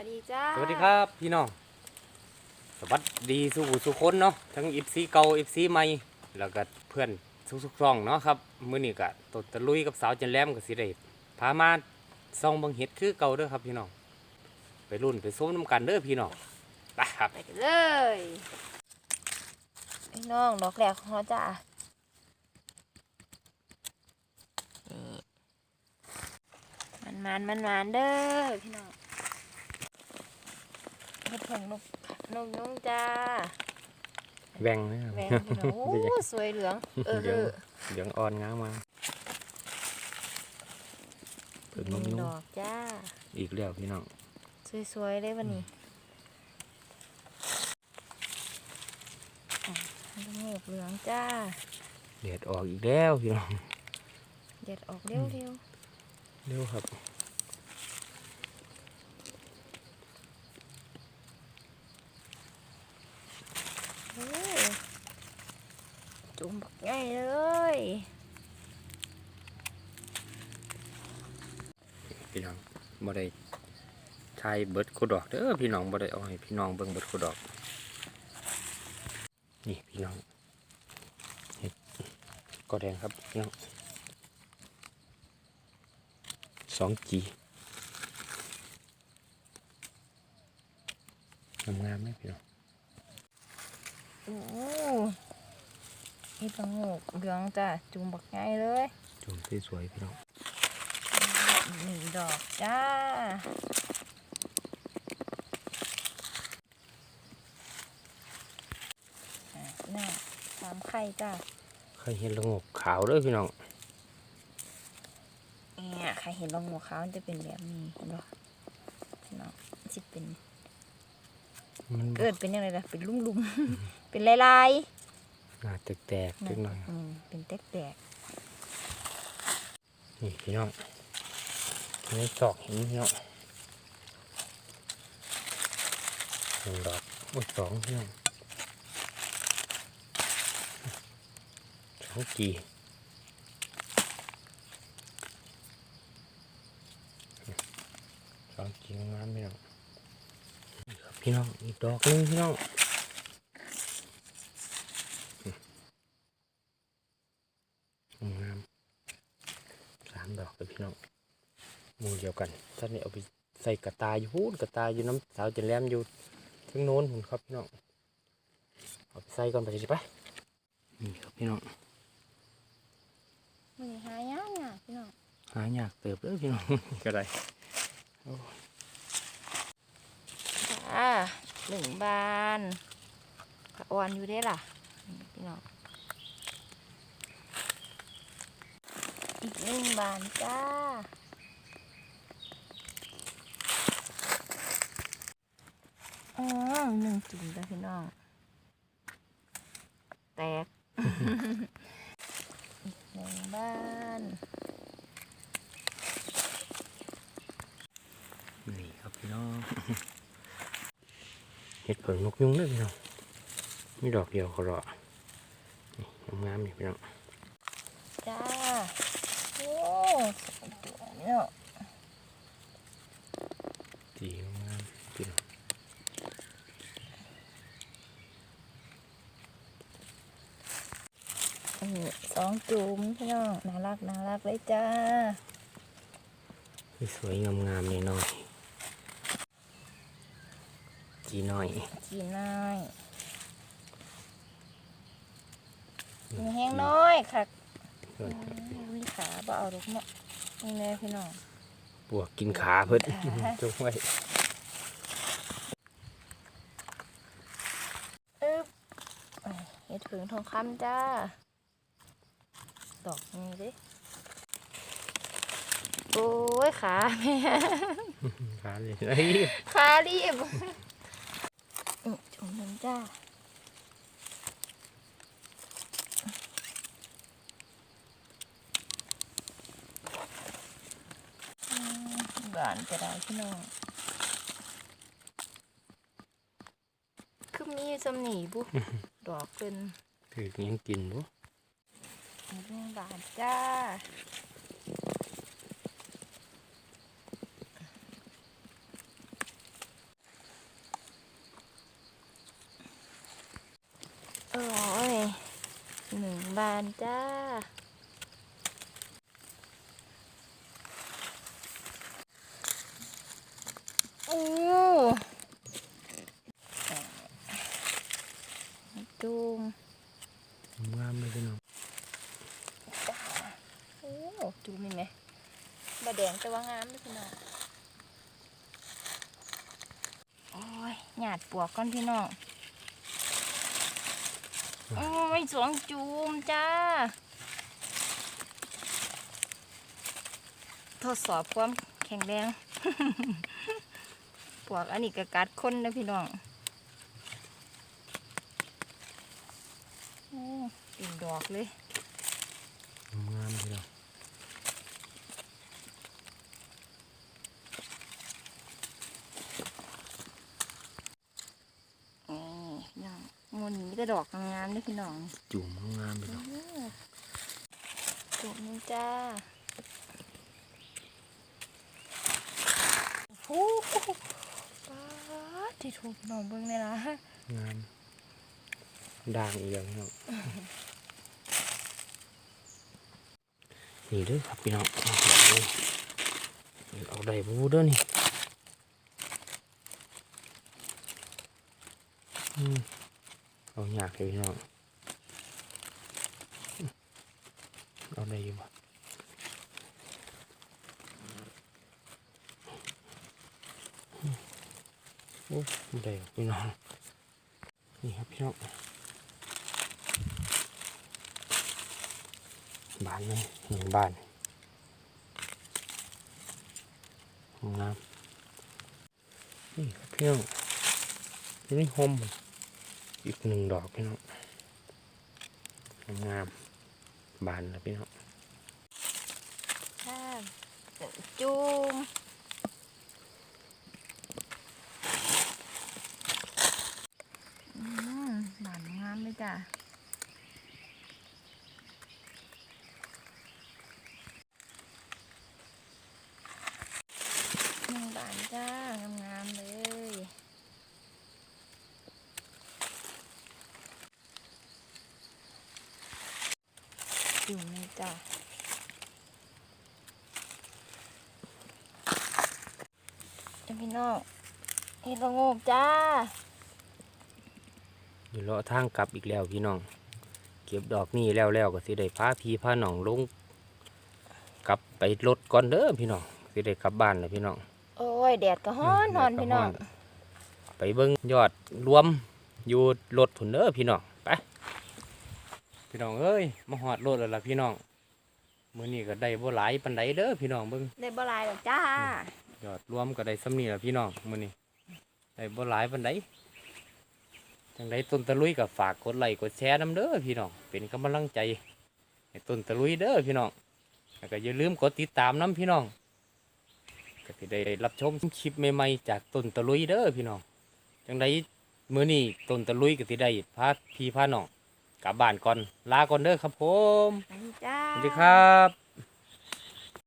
จ้าสวัสดีครับพี่น้อง สวัสดีสุขุสุคนเนาะ ทั้งอิฟซีเก่าอิฟซีใหม่ แล้วก็เพื่อนทุกๆช่องเนาะครับ มื้อนี้ก็ตดตะลุยกับสาวจันแหลมกับสิได้พามาส่องเบังเห็ดคือเก่าเด้อครับพี่น้อง ไปรุ่นไปส้มน้ำกันเด้อพี่น้อง ไปครับไปกันเลยพี่น้องดอกแรกของเราจ้านี่มันมันมันมันๆเด้อพี่น้อง เห็ดผงนกนกยุงจ้าแบ่งนะครับแหวงพี่น้องโอ้สวยเหลือง เออเดี๋เอยวอเดี๋ยวอ่อนง้างมาเพิ่งหนนึ่กงยุงดอกจ้า อีกแล้วพี่น้อง สวยๆเลยวันนี้อะลูกเงกเหลืองจ้าเด็ดออกอีกแล้วพี่น้องเด็ดออกเร็วเร็วครับ ๆโอ้ จุ่มบักใหญ่เลยพี่น้องบ่ได้ทายเบิดคุดอกเด้อพี่น้องบ่ได้เอาให้พี่น้องเบิ่งเบิดคุดอก นี่พี่น้องเห็ดก็แดงครับพี่น้องสองจีงามๆไหมพี่น้องโอ้ นี่ตังโงกเหลืองจ้าจุ่มบักใหญ่เลยจุ่มสวยๆพี่น้องหนึ่งดอกจ้าอะน่าสามไข่จ้าเคยเห็นละงกขาวเด้อพี่น้องเนี่ยใครเห็นลองหัวขาวมันจะเป็นแบบนี้เห็นปะพี่น้องมันสิเป็นมันเกิดเป็นยังไงล่ะเป็นลุ่มลุมๆเป็นลายลาย หน้าแตกๆจังหน่อยอืมเป็นแตกแตกนี่พี่น้องนี่จอกเห็นพี่น้องหนึ่งดอกโอ้ยสองพี่น้องสองจีสองจีงามพี่น้องนี่ครับพี่น้องอีกดอกหนึงพี่น้องอืมงามสาม ดอกเลยพี่น้องหมูเดียวกันท่านนี่เอาไปใส่กระตายอยู่พูนกระตายอยู่น้ำสาวจันแหลมอยู่ทั้งโน้นหุ่นครับพี่น้องเอาไปใส่ก่อนไปสิไปนี่ครับพี่น้องๆมันหายากอะพี่น้องหายากเติบเลยพี่น้องก็ได้จ้าหนึ่งบานกระอ่อนอยู่ได้ล่ะนี่พี่น้อง อีกหนึ่งบานจ้า อ๋อหนึ่งจุ่มจ้ะพี่น้อง แตก อีกหนึ่งบ้านนี่ครับพี่น้อง เห็ดเผิงนกยุงเลยพี่น้องมีดอกเดียวเขารอนี่งามๆนี่พี่น้อง จ้าโอ้สองตัว เนี่ยสีงามๆพี่น้องอืมสองจุ่มพี่น้องน่ารักน่ารักเลยจ้าสวยๆงามๆนี่หน่อยจีหน่อยจีน้อยมีแห้งน้อยค่ะส่วนมีขา บ่เอาดอกเนาะนี่แน่พี่น้องปวกกินขาเพิ่นจงไว้อึ๊บไปเห็ดผึ่งทองคำจ้า ดอกนี้ดิโอ้ยขาแม่ขาเลยเฮ้ยขารีบอื้อจุ่มหนึ่งจ้า หวานก็ได้พี่น้องคือมีจำหนีบุดอกเป็นถือยังกินบุหวานจ้าโอ้ยหนึ่งบานจ้า บะแดงแต่ว่างามพี่น้องโอ้ยหยาดปวกก่อนพี่น้องโอ้ยสองจูมจ้า ทดสอบความแข็งแรงปวกอันนี้ก็กัดคนนะพี่น้องโอ้ติดดอกเลยงามพี่น้อง นี่พี่น้องมันมี แต่ดอกงามๆเลยพี่น้องจุ่มงามพี่น้องจุกนี่จ้าโอ้โหป้าดที่ถูกน้องเบิ้งเลยล่ะงามด่างอีกแล้วพี่น้องนี่เด้อครับพี่น้องโอ้โหเอาได้บูเด้อนี่อืม เอาอยากเลยพี่น้องเอาได้อยู่บ่โอ้ได้ครับพี่น้องนี่ครับพี่น้องบ้านเลยหนึ่งบ้านห้องน้ำนี่ครับพี่น้องนี่โฮม อีกหนึ่งดอกพี่น้องงามบานแล้วพี่น้องจุ่มบานงามเลยจ้ะหนึ่งบานจ้างามๆเลย อยู่นี่จ้ะจ้าพี่น้องเฮ็ดละโงกจ้าอยู่เลาะทางกลับอีกแล้วพี่น้อง เก็บดอกนี่แล้วแล้วก็สิได้พาพี่พาน้องลงกลับไปรถก่อนเด้อพี่น้องสิได้กลับบ้านแล้วพี่น้อง โอ้ยแดดก็ฮ้อนฮ้อนพี่น้อง ไปเบิ่งยอดรวมอยู่รถผุนเด้อพี่น้องไป พี่น้องเอ้ยมาหอดรถแล้วล่ะพี่น้องมื้อนี้ก็ได้บ่หลายปานใดเด้อพี่น้องเบิ่งได้บ่หลายดอกจ้ายอดรวมก็ได้สำนี้ล่ะพี่น้องมื้อนี้ได้บ่หลายปานใดจังไดต้นตะลุยก็ฝากกดไลค์กดแชร์นํเด้อพี่น้องเป็นกำลังใจให้ต้นตะลุยเด้อพี่น้องแล้วก็อย่าลืมกดติดตามนํพี่น้องก็สิได้รับชมคลิปใหม่ๆจากต้นตะลุยเด้อพี่น้องจังไดมื้อนี้ต้นตะลุยก็สิได้พาพี่พาน้อง กลับบ้านก่อนลาก่อนเด้อครับผมอันนี้จ้า สวัสดีครับ